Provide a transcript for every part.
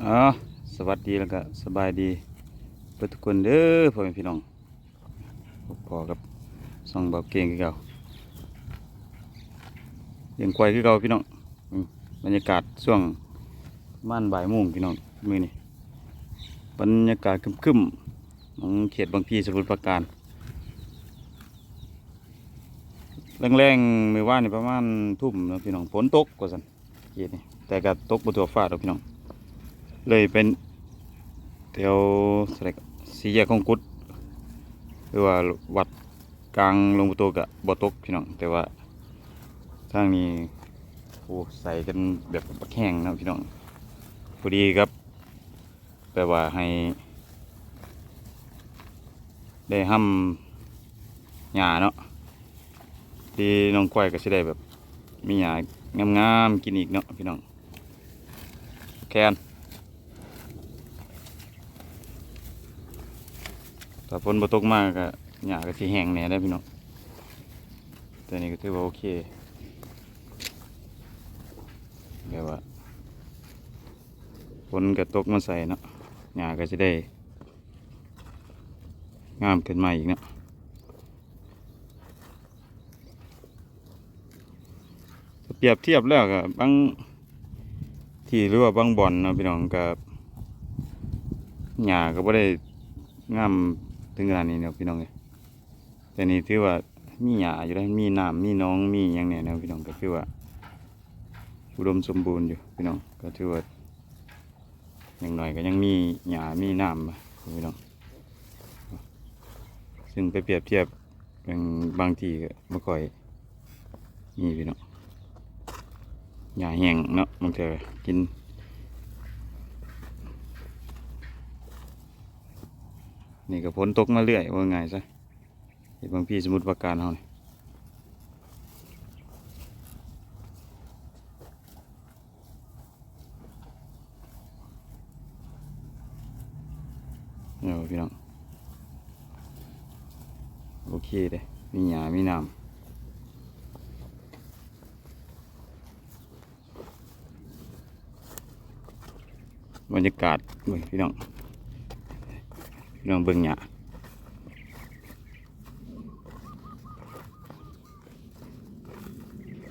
อ๋อสวัสดีแล้วก็สบายดีเพื่อทุกคนเด้อพ่อแม่พี่น้องพอกับส่องเบาเก่งคือเก่าเลี้ยงควายคือเก่าพี่น้องอืมบรรยากาศช่วงม่านบ่ายโมงพี่น้องมือนี่บรรยากาศครึมๆของเขตบางพีสมุทรปราการแรงๆมือว่านนี่ประมาณทุ่มนะพี่น้องฝนตกกว่าสันเขตนี่แต่ก็ตกบนตัวฟ้าดอกพี่น้อง เลยเป็นแถวสระสีแยกของกุดหรือว่าวัดกลางหลวงปู่โตกะบ่ตกพี่น้องแต่ว่าทางนี้โอ้ใส่กันแบบบักแห้งเนาะพี่น้องพอดีครับแปลว่าให้ ได้ห้ำหญ้าเนาะที่น้องควายก็สิได้แบบ มีหญ้างามๆกินอีกเนาะพี่น้องแคน ถ้าฝนบ่ตกมากก็หญ้าก็สิแห้งแหน่ได้พี่น้องแต่นี่ก็ถือว่าโอเคเดี๋ยวว่าฝนก็ตกมาใส่เนาะหญ้าก็จะได้ งามขึ้นมาอีกเนาะเปรียบเทียบแล้วก็บางที่หรือว่าบางบ่อนเนาะพี่น้องกับหญ้าก็บ่ได้งาม ถึงขนาดนี้เนาะพี่น้องเลยแต่นี่ถือว่ามีหญ้าอยู่แล้วมีน้ำมีน้องมีอย่างเนี้ยเนะพี่น้องก็คือว่าอุดมสมบูรณ์อยู่พี่น้องก็ถือว่าอย่างหน้อยก็ยังมีหญ้ามีน้ำพี่น้องซึ่งไปเปรียบเทียบเป็นบางทีก็ไม่ค่อยมีพี่น้องหญ้าแห้งเนาะบางเทีกิน นี่ก็ฝนตกมาเรื่อยว่าไงซะเห็นบางพี่สมุทรปราการเฮานี่เออพี่น้องโอเคเลยมีหญ้ามีน้ำบรรยากาศเบิ่งพี่น้อง พี่น้องเบิ่งหญ้า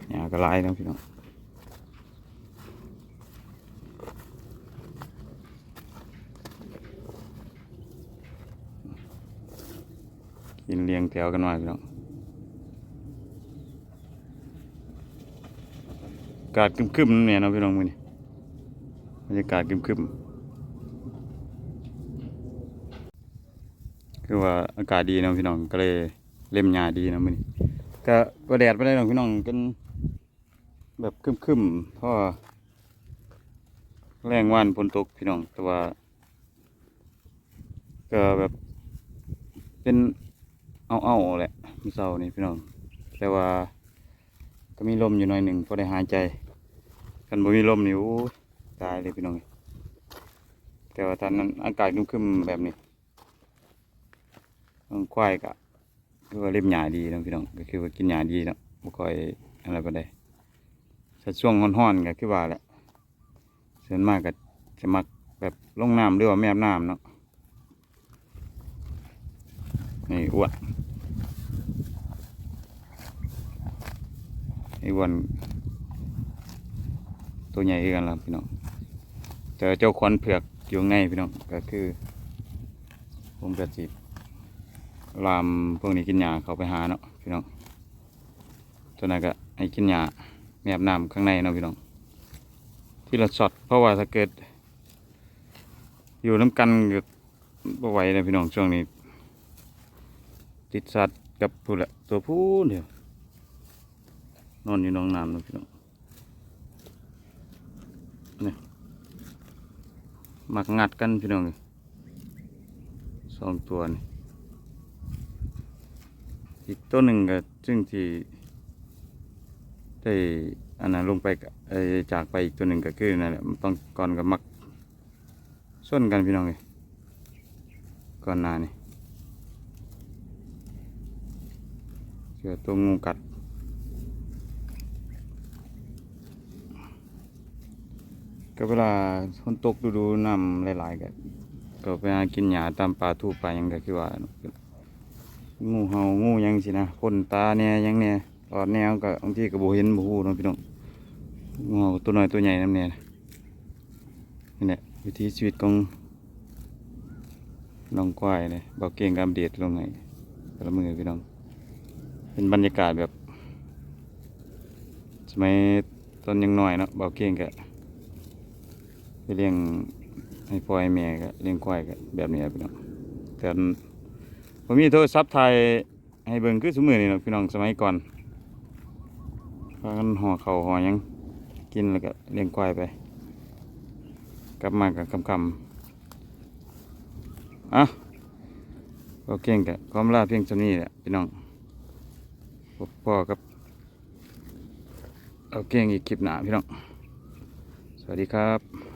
หญ้าก็ลายเนาะพี่น้องกินเลี้ยงแถวกันมาพี่น้องอากาศครึมๆเนี่ยนะพี่น้องมือนี้บรรยากาศคึมๆ คือว่าอากาศดีนะพี่น้องก็เลยเล่มหญ้าดีนะมื้อนี้ก็แดดบ่ได้เนาะพี่น้องกันแบบคึมๆเพราะว่าแรงว่านฝนตกพี่น้องแต่ว่าก็แบบเป็นเอาๆแหละมือเช้านี่พี่น้อง แต่ว่าก็มีลมอยู่หน่อยหนึ่งพอได้หายใจ กันบ่มีลมนี่โอ้ตายเลยพี่น้อง แต่ว่าตอนนั้นอากาศคึมๆแบบนี้ องควายก็คือว่าเล็บหญ้าดีเนาะพี่น้องก็คือว่ากินหญ้าดีเนาะบ่ค่อยอะไรปานใดถ้าช่วงร้อนๆก็คือว่าแหละส่วนมากก็จะมักแบบลงน้ำหรือว่าแม่น้ำเนาะนี่อ้วนไอ้อ้วนตัวใหญ่คือกันล่ะพี่น้องแต่เจ้าควันเผือกอยู่ข้างในพี่น้องก็คือผมกระจิบ ลามพวกนี้กินหญ้าเขาไปหาเนาะพี่น้องตัวนั้นก็ให้กินหญ้าแมบน้ำข้างในเนาะพี่น้อง ที่เราช็อตเพราะว่าถ้าเกิด อยู่น้ำกันก็บ่ไหวนะพี่น้องช่วงนี้ ติดสัตว์กับผู้ละตัวผู้เดียวนอนอยู่น้องน้ำเนาะพี่น้องนี่มักงัดกันพี่น้องสองตัวนี่ อีกตัวหนึ่งก็ซึ่งที่ได้อันนั้นลงไปจากไปอีกตัวหนึ่งก็คือนั่นแหละมันต้องก่อนกับมักส้นกันพี่น้องเลยก่อนหน้านี่เสือตัวงูกัดก็เวลาฝนตกดูๆน้ำหลายๆก็ก็ไปหากินหญ้าตามป่าทูป่าหยังก็คือว่าเงูเห่างูยังสินะพ่นตาเนี่ยยังเนี่ยตอดแนวก็บางทีก็บ่เห็นบ่ฮู้เนาะพี่น้องงูเห่าตัวน้อยตัวใหญ่นำเนี่ยนี่แหละวิถีชีวิตของน้องควายเนี่ยเบาเก่งกำเดดลงไงแต่ละมือพี่น้อง เป็นบรรยากาศแบบสมัยตอนยังหน้อยเนาะเบาเก่งกะไปเลี้ยงให้พ่อให้แม่กะเลี้ยงควายกะแบบนี้พี่น้องแต่ ผมมีโทรศัพท์ไทยให้เบิ่งคือสมือนี่เนาะพี่น้องสมัยก่อนพากันห่อเข่าห่อยังกินแล้วก็เลี้ยงควายไป กลับมากับคำคำอะเบาเก่งกะความล่าเพียงสำนี้แหละพี่น้องพบพ่อกับเอาเก่งอีกคลิปหนาพี่น้อง สวัสดีครับ